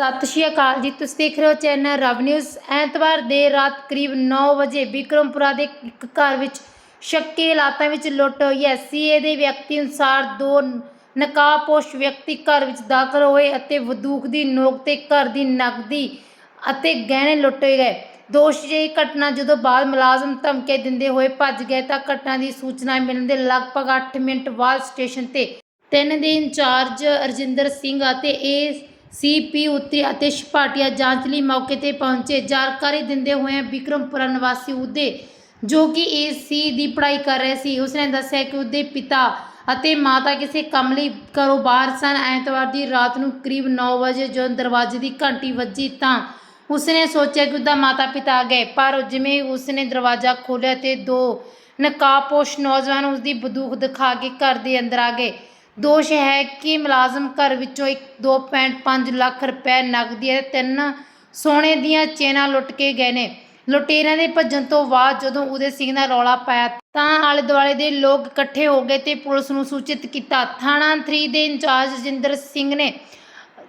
ਸਤਿ ਸ਼੍ਰੀ ਅਕਾਲ ਜੀ। ਤੁਸੀਂ ਦੇਖ ਰਹੇ ਹੋ ਚੈਨਲ ਰਵ ਨਿਊਜ਼। ਐਤਵਾਰ ਦੇਰ ਰਾਤ ਕਰੀਬ 9 ਵਜੇ ਬਿਕਰਮਪੁਰਾ ਦੇ ਇੱਕ ਘਰ ਵਿੱਚ ਸ਼ੱਕੀ ਹਾਲਾਤਾਂ ਵਿੱਚ ਲੁੱਟ ਹੋਈ ਹੈ। ਸੀਏ ਦੇ ਵਿਅਕਤੀ ਅਨੁਸਾਰ ਦੋ ਨਕਾਬਪੋਸ਼ ਵਿਅਕਤੀ ਘਰ ਵਿੱਚ ਦਾਖਲ ਹੋਏ ਅਤੇ ਬੰਦੂਕ ਦੀ ਨੋਕ ਤੇ ਘਰ ਦੀ ਨਕਦੀ ਅਤੇ ਗਹਿਣੇ ਲੁੱਟੇ ਗਏ। ਦੋਸ਼ ਇਹ ਘਟਨਾ ਜਦੋਂ ਬਾਅਦ ਮੁਲਾਜ਼ਮ ਧਮਕੇ ਦਿੰਦੇ ਹੋਏ ਭੱਜ ਗਏ ਤਾਂ ਘਟਨਾ ਦੀ ਸੂਚਨਾ ਮਿਲਣ ਦੇ ਲਗਭਗ 8 ਮਿੰਟ ਬਾਅਦ ਸਟੇਸ਼ਨ ਤੇ ਤਿੰਨ ਦੇ ਇੰਚਾਰਜ ਰਜਿੰਦਰ ਸਿੰਘ ਅਤੇ ਏ ਸੀਪੀ ਉੱਤਰੀ ਅਤੇ ਛਪਾਟੀਆ ਜਾਂਚ ਲਈ ਮੌਕੇ ਤੇ ਪਹੁੰਚੇ। ਜਾਣਕਾਰੀ ਦਿੰਦੇ ਹੋਏ ਵਿਕਰਮਪੁਰਾ ਨਿਵਾਸੀ ਉਹਦੇ ਜੋ ਕਿ ਏਸੀ ਦੀ ਪੜ੍ਹਾਈ ਕਰ ਰਹੇ ਸੀ, ਉਸਨੇ ਦੱਸਿਆ ਕਿ ਉਹਦੇ ਪਿਤਾ ਅਤੇ ਮਾਤਾ ਕਿਸੇ ਕੰਮ ਲਈ ਘਰੋਂ ਬਾਹਰ ਸਨ। ਐਤਵਾਰ ਦੀ ਰਾਤ ਨੂੰ ਕਰੀਬ 9 ਵਜੇ ਜਦੋਂ ਦਰਵਾਜ਼ੇ ਦੀ ਘੰਟੀ ਵੱਜੀ ਤਾਂ ਉਸਨੇ ਸੋਚਿਆ ਕਿ ਉਹਦਾ ਮਾਤਾ ਪਿਤਾ ਆ ਗਏ। ਪਰ ਜਿਵੇਂ ਉਸਨੇ ਦਰਵਾਜ਼ਾ ਖੋਲ੍ਹਿਆ ਤੇ ਦੋ ਨਕਾਬਪੋਸ਼ ਨੌਜਵਾਨ ਉਸਦੀ ਬੰਦੂਕ ਦਿਖਾ ਕੇ ਘਰ ਦੇ ਅੰਦਰ ਆ ਗਏ। ਦੋਸ਼ ਹੈ ਕਿ ਮੁਲਾਜ਼ਮ ਘਰ ਵਿੱਚੋਂ ਇੱਕ 2.5 ਲੱਖ ਰੁਪਏ ਨਕਦੀ ਅਤੇ ਤਿੰਨ ਸੋਨੇ ਦੀਆਂ ਚੇਨਾਂ ਲੁੱਟ ਕੇ ਗਏ ਨੇ। ਲੁਟੇਰਿਆਂ ਦੇ ਭੱਜਣ ਤੋਂ ਬਾਅਦ ਜਦੋਂ ਉਹਦੇ ਸਿੰਘ ਦਾ ਰੌਲਾ ਪਾਇਆ ਤਾਂ ਆਲੇ ਦੁਆਲੇ ਦੇ ਲੋਕ ਇਕੱਠੇ ਹੋ ਗਏ ਤੇ ਪੁਲਿਸ ਨੂੰ ਸੂਚਿਤ ਕੀਤਾ। ਥਾਣਾ 3 ਦੇ ਇੰਚਾਰਜ ਜਿੰਦਰ ਸਿੰਘ ਨੇ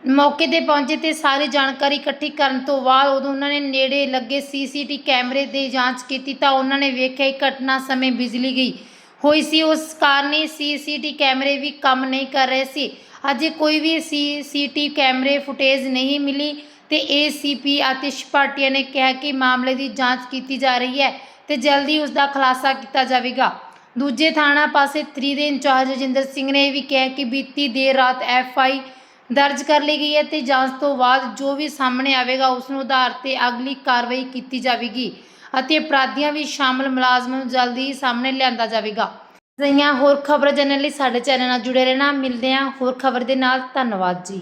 ਮੌਕੇ ਤੇ ਪਹੁੰਚੇ ਤੇ ਸਾਰੀ ਜਾਣਕਾਰੀ ਇਕੱਠੀ ਕਰਨ ਤੋਂ ਬਾਅਦ ਉਦੋਂ ਉਹਨਾਂ ਨੇ ਨੇੜੇ ਲੱਗੇ ਸੀਸੀਟੀ ਕੈਮਰੇ ਦੀ ਜਾਂਚ ਕੀਤੀ ਤਾਂ ਉਹਨਾਂ ਨੇ ਵੇਖਿਆ ਕਿ ਘਟਨਾ ਸਮੇਂ ਬਿਜਲੀ ਗਈ। ਹੋਈ ਸੀ, ਉਸ ਕਾਰਨ ਹੀ ਸੀਸੀਟੀ ਕੈਮਰੇ ਵੀ ਕੰਮ ਨਹੀਂ ਕਰ ਰਹੇ ਸੀ। ਅਜੇ ਕੋਈ ਵੀ ਸੀਸੀਟੀ ਕੈਮਰੇ ਫੁਟੇਜ ਨਹੀਂ ਮਿਲੀ ਤੇ ਏਸੀਪੀ ਆਤਿਸ਼ ਭਾਟੀਆ ਨੇ ਕਿਹਾ ਕਿ ਮਾਮਲੇ ਦੀ ਜਾਂਚ ਕੀਤੀ ਜਾ ਰਹੀ ਹੈ ਤੇ ਜਲਦੀ ਉਸ ਦਾ ਖੁਲਾਸਾ ਕੀਤਾ ਜਾਵੇਗਾ। ਦੂਜੇ ਥਾਣਾ ਪਾਸੇ 3 ਦੇ ਇੰਚਾਰਜ ਰਜਿੰਦਰ ਸਿੰਘ ਨੇ ਇਹ ਵੀ ਕਿਹਾ ਕਿ ਬੀਤੀ ਦੇਰ ਰਾਤ ਐਫ ਆਈ ਦਰਜ ਕਰ ਲਈ ਗਈ ਹੈ ਤੇ ਜਾਂਚ ਤੋਂ ਬਾਅਦ ਜੋ ਵੀ ਸਾਹਮਣੇ ਆਵੇਗਾ, ਉਸ ਨੂੰ ਆਧਾਰ ਤੇ ਅਗਲੀ ਕਾਰਵਾਈ ਕੀਤੀ ਜਾਵੇਗੀ ਅਤੇ ਅਪਰਾਧੀਆਂ ਵੀ ਸ਼ਾਮਲ ਮੁਲਾਜ਼ਮਾਂ ਨੂੰ ਜਲਦੀ ਹੀ ਸਾਹਮਣੇ ਲਿਆਂਦਾ ਜਾਵੇਗਾ। ਅਜਿਹੀਆਂ ਹੋਰ ਖਬਰਾਂ ਜਾਣਨ ਲਈ ਸਾਡੇ ਚੈਨਲ ਨਾਲ ਜੁੜੇ ਰਹਿਣਾ। ਮਿਲਦੇ ਹਾਂ ਹੋਰ ਖਬਰ ਦੇ ਨਾਲ। ਧੰਨਵਾਦ ਜੀ।